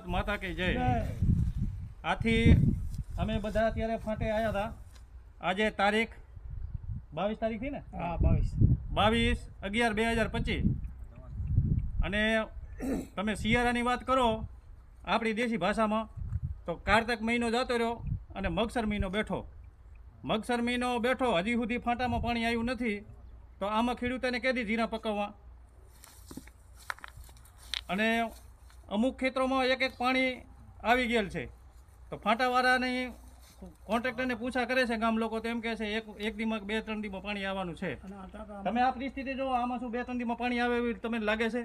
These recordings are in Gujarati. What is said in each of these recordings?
ભારત માતા કે જય. આથી અમે બધા અત્યારે ફાંટે આવ્યા હતા આજે તારીખ બાવીસ તારીખથી ને? હા બાવીસ. બાવીસ અગિયાર બે હજાર પચીસ. અને તમે શિયાળાની વાત કરો આપણી દેશી ભાષામાં તો કારતક મહિનો જતો રહ્યો અને મગસર મહિનો બેઠો. મગસર મહિનો બેઠો હજી સુધી ફાંટામાં પાણી આવ્યું નથી. તો આમાં ખેડૂતોને કેદી જીરા પકવવા? અને અમુક ખેતરોમાં એક એક પાણી આવી ગયેલ છે. તો ફાંટાવાળાની કોન્ટ્રાક્ટરને પૂછા કરે છે ગામ લોકો તો એમ કહે છે એક એક દીમાં બે ત્રણ દીમાં પાણી આવવાનું છે. તમે આ પરિસ્થિતિ જો આમાં શું બે ત્રણ દીમાં પાણી આવે એવી તમને લાગે છે?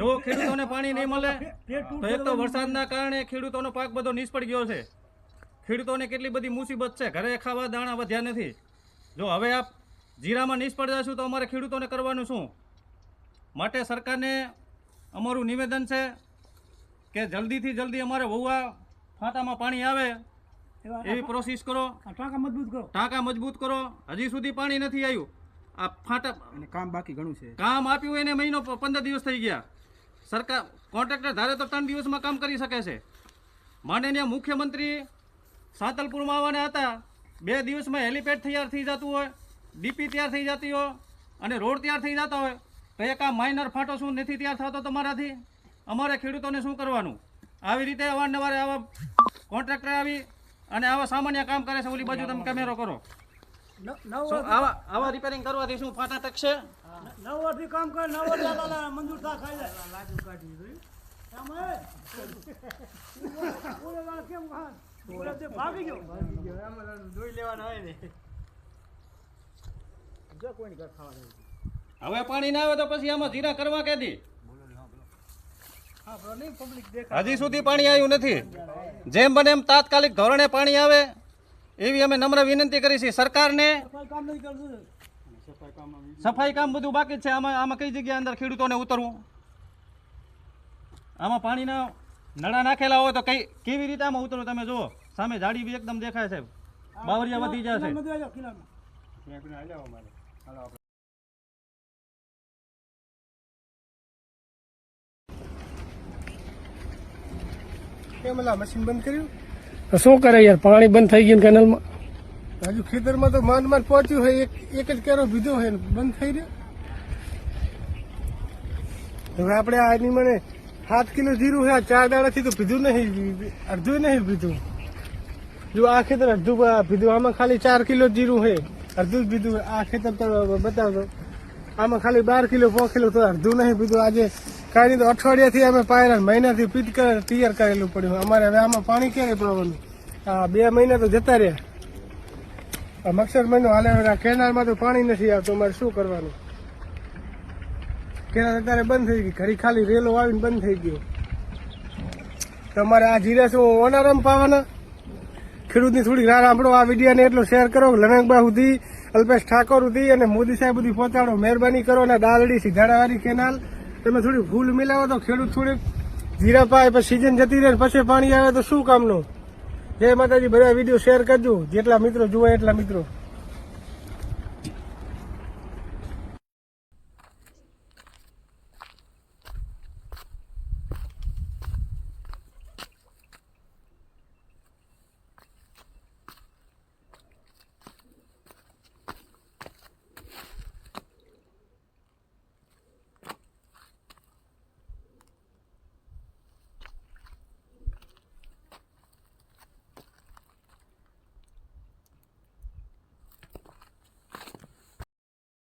જો ખેડૂતોને પાણી નહીં મળે તો એક તો વરસાદના કારણે ખેડૂતોનો પાક બધો નિષ્ફળ ગયો છે. ખેડૂતોને કેટલી બધી મુસીબત છે ઘરે ખાવા દાણા વધ્યા નથી. જો હવે આપ જીરામાં નિષ્ફળ જશું તો અમારે ખેડૂતોને કરવાનું શું? માટે સરકારને અમારું નિવેદન છે કે જલ્દીથી જલ્દી અમારે વહુવા ફાંટામાં પાણી આવે એવા પ્રોસેસ કરો. ટાંકા મજબૂત કરો. ટાંકા મજબૂત કરો. હજી સુધી પાણી નથી આવ્યું. આ ફાંટા અને કામ બાકી ઘણું છે. કામ આપ્યું એને મહિનો પંદર દિવસ થઈ ગયા. સરકાર કોન્ટ્રાક્ટર ધારે તો ત્રણ દિવસમાં કામ કરી શકે છે. માનનીય મુખ્યમંત્રી સાતલપુરમાં આવવાના હતા. બે દિવસમાં હેલિપેડ તૈયાર થઈ જતું હોય ડીપી તૈયાર થઈ જતી હોય અને રોડ તૈયાર થઈ જતા હોય. તો એક આ માઇનર ફાટો શું નથી તૈયાર થતો તમારાથી? અમારે ખેડૂતોને શું કરવાનું? આવી રીતે અવારનવાર આવા કોન્ટ્રાક્ટર આવી અને આવા સામાન્ય કામ કરે છે ઓલી બાજુ તમે કેમેરો કરો. આવા આવા રિપેરિંગ કરવાથી શું ફાટા ટકશે? નવ વર્ષથી કામ કરે નવ વર્ષ મંજૂર થા ખાઈ જાય લાજુ કાઢી જોઈ આમ હે ઓલે વાળા કેમ હા ઓલે તે ભાગી ગયો. જોઈ લેવાના હોય ને. જો કોઈ ઘર ખાવા જાય. હવે પાણી ના આવે તો પછી આમાં જીરા કરવા દેખાય હજી સુધી પાણી આવ્યું નથી. જેમ બને એમ તાત્કાલિક ધોરણે પાણી આવે. એવી અમે નમ્ર વિનંતી કરી છે સરકારને. સફાઈ કામ બધું બાકી છે. આમાં આમાં કઈ જગ્યા અંદર ખેડૂતોને ઉતરવું? આમાં પાણીના નળા નાખેલા હોય તો કઈ કેવી રીતે આમાં ઉતરવું? તમે જુઓ. સામે જાડી બી એકદમ દેખાય છે બાવરિયા વધી જશે કેમ મશીન બંધ કર્યું? તો શું કરે યાર? પાણી બંધ થઈ ગયું કેનલમાં હજુ ખેતરમાં તો માંડ માંડ પહોંચ્યું હોય એક જ કેરો ભીધો હોય બંધ થઈ રહ્યો. હવે આપણે આની મને સાત કિલો જીરું છે આ ચાર દાડાથી તો પીધું નહીં અડધું નહીં પીધું જો આ ખેતર અડધું પીધું આમાં ખાલી ચાર કિલો જીરું છે અડધું જ પીધું આ ખેતર તો બતાવતો આમાં ખાલી બાર કિલો પોખેલું તો અડધું નહીં પીધું આજે કાંઈ તો અઠવાડિયાથી અમે પાયરા મહિનાથી પીટ કરે, તૈયાર કરેલું પડ્યું. અમારે હવે આમાં પાણી ક્યારે પાવાનું આ બે મહિના તો જતા રહ્યા. આ મક્ષર મહિનો હાલે કેનાલમાં તો પાણી નથી આવતું, અમારે શું કરવાનું? કેનાલ અત્યારે બંધ થઈ ગઈ. ઘરી ખાલી રેલો આવીને બંધ થઈ ગયો. તમારે આ જીરા શું ઓનારામ પાવાના ખેડૂતની થોડી રાહ સાંભળો. આ વિડીયોને એટલો શેર કરો. લણકબા સુધી, અલ્પેશ ઠાકોર સુધી અને મોદી સાહેબ સુધી પહોંચાડો. મહેરબાની કરો અને દાલડી સિધાડાવાળી કેનાલ. તમે થોડી ફૂલ મિલાવો તો ખેડૂત થોડીક જીરા પાય પછી સિઝન જતી રહે પછી પાણી આવે તો શું કામનું? જય માતાજી, બધા વીડિયો શેર કરજો. જેટલા મિત્રો જુએ એટલા મિત્રો.